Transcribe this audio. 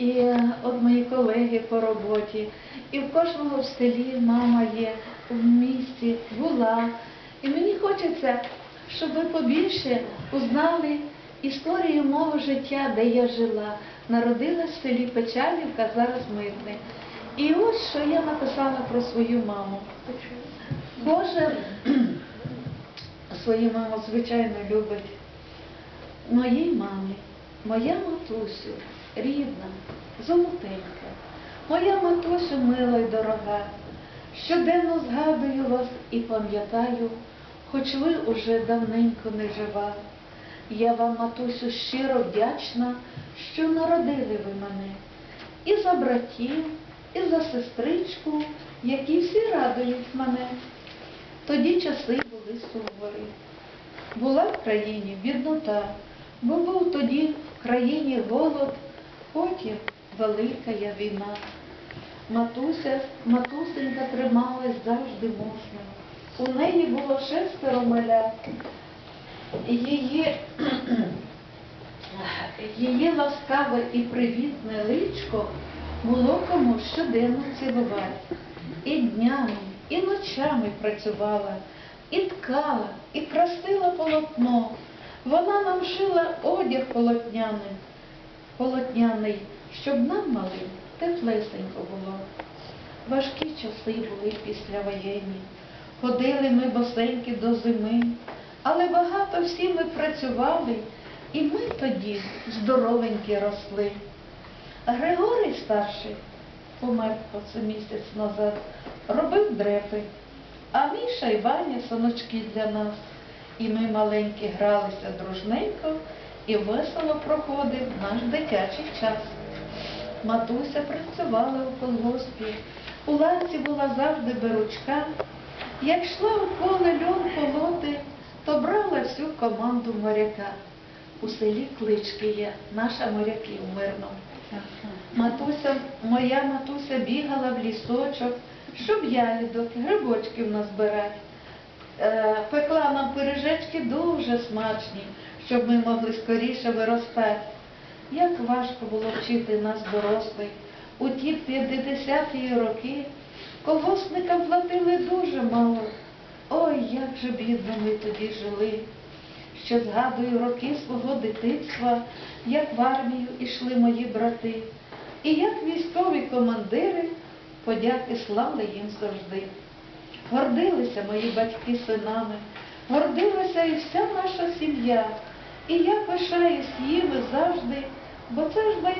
і е, от мої колеги по роботі, і в кожного в селі мама є, в місті була. І мені хочеться, щоб ви побільше узнали історію мого життя, де я жила. Народилась в селі Печалівка, зараз мирне. І ось що я написала про свою маму. Боже свою маму, звичайно, любить. Моїй мамі, моя матусю, рідна, золотенька, моя матусю мила й дорога, щоденно згадую вас і пам'ятаю, хоч ви уже давненько не жива. Я вам, матусю, щиро вдячна, що народили ви мене. І за братів, і за сестричку, які всі радують мене. Тоді часи були суворі. Була в країні біднота, бо був тоді в країні голод, потім велика я війна. Матуся, матусенька трималась завжди мужньо. У неї було шестеро малят. Її, її ласкаве і привітне личко було кому щоденно цілувати. І днями, і ночами працювала, і ткала, і красила полотно. Вона нам шила одяг полотняний, полотняний, щоб нам малим теплесенько було. Важкі часи були післявоєнні. Ходили ми босеньки до зими, але багато всі ми працювали, і ми тоді здоровенькі росли. Григорій старший помер оце місяць назад, робив дрепи, а Міша і Ваня соночки для нас. І ми маленькі гралися дружненько, і весело проходив наш дитячий час. Матуся працювала у колгоспі, у ланці була завжди беручка. Як йшла у поле льон полоти, то брала всю команду моряка. У селі клички є, наша моряків мирно. Матуся, моя матуся бігала в лісочок, щоб ягідок, грибочків назбирати. Е, пекла нам пиріжечки дуже смачні, щоб ми могли скоріше виростати. Як важко було вчити нас дорослих. У ті 50-ті роки колгоспникам платили дуже мало. Ой, як же бідно ми тоді жили. Ще згадую роки свого дитинства, як в армію ішли мої брати, і як військові командири подяки слали їм завжди. Гордилися мої батьки синами, гордилася і вся наша сім'я. І я пишаюсь їми завжди, бо це ж моя.